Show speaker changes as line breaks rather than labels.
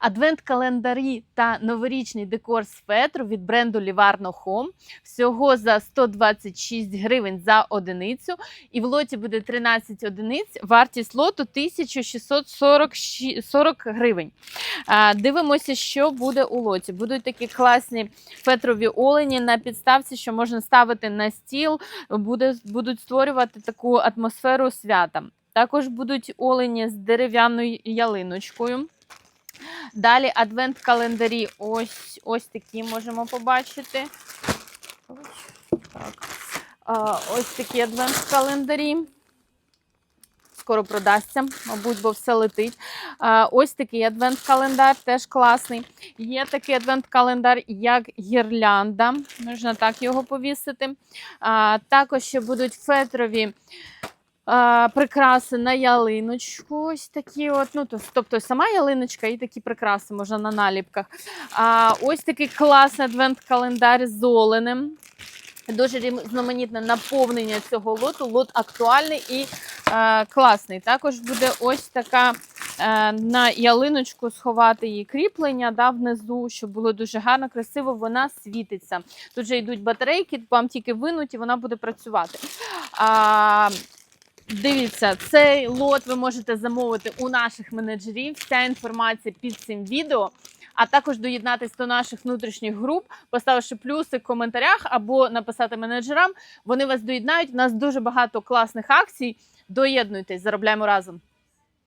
Адвент-календарі та новорічний декор з фетру від бренду Livarno Home всього за 126 гривень за одиницю. І в лоті буде 13 одиниць. Вартість лоту 1640 гривень. Дивимося, що буде у лоті. Будуть такі класні фетрові олені на підставці, що можна ставити на стіл, будуть створювати таку атмосферу свята. Також будуть олені з дерев'яною ялиночкою. Далі адвент-календарі. Ось, ось такі можемо побачити. Так. Ось такі адвент-календарі. Скоро продасться, мабуть, бо все летить. Ось такий адвент-календар, теж класний. Є такий адвент-календар, як гірлянда. Можна так його повісити. Також ще будуть фетрові прикраси на ялиночку. Ось такі от, ну, тобто сама ялиночка і такі прикраси можна на наліпках. А, ось такий класний адвент-календар з оленем. Дуже різноманітне наповнення цього лоту. Лот актуальний і е, класний. Також буде ось така е, на ялиночку сховати її кріплення да, внизу, щоб було дуже гарно, красиво. Вона світиться. Тут же йдуть батарейки, вам тільки винуть вона буде працювати. А, Дивіться, цей лот ви можете замовити у наших менеджерів. Вся інформація під цим відео. А також доєднатись до наших внутрішніх груп, поставивши плюси в коментарях або написати менеджерам. Вони вас доєднають. У нас дуже багато класних акцій. Доєднуйтесь, заробляємо разом.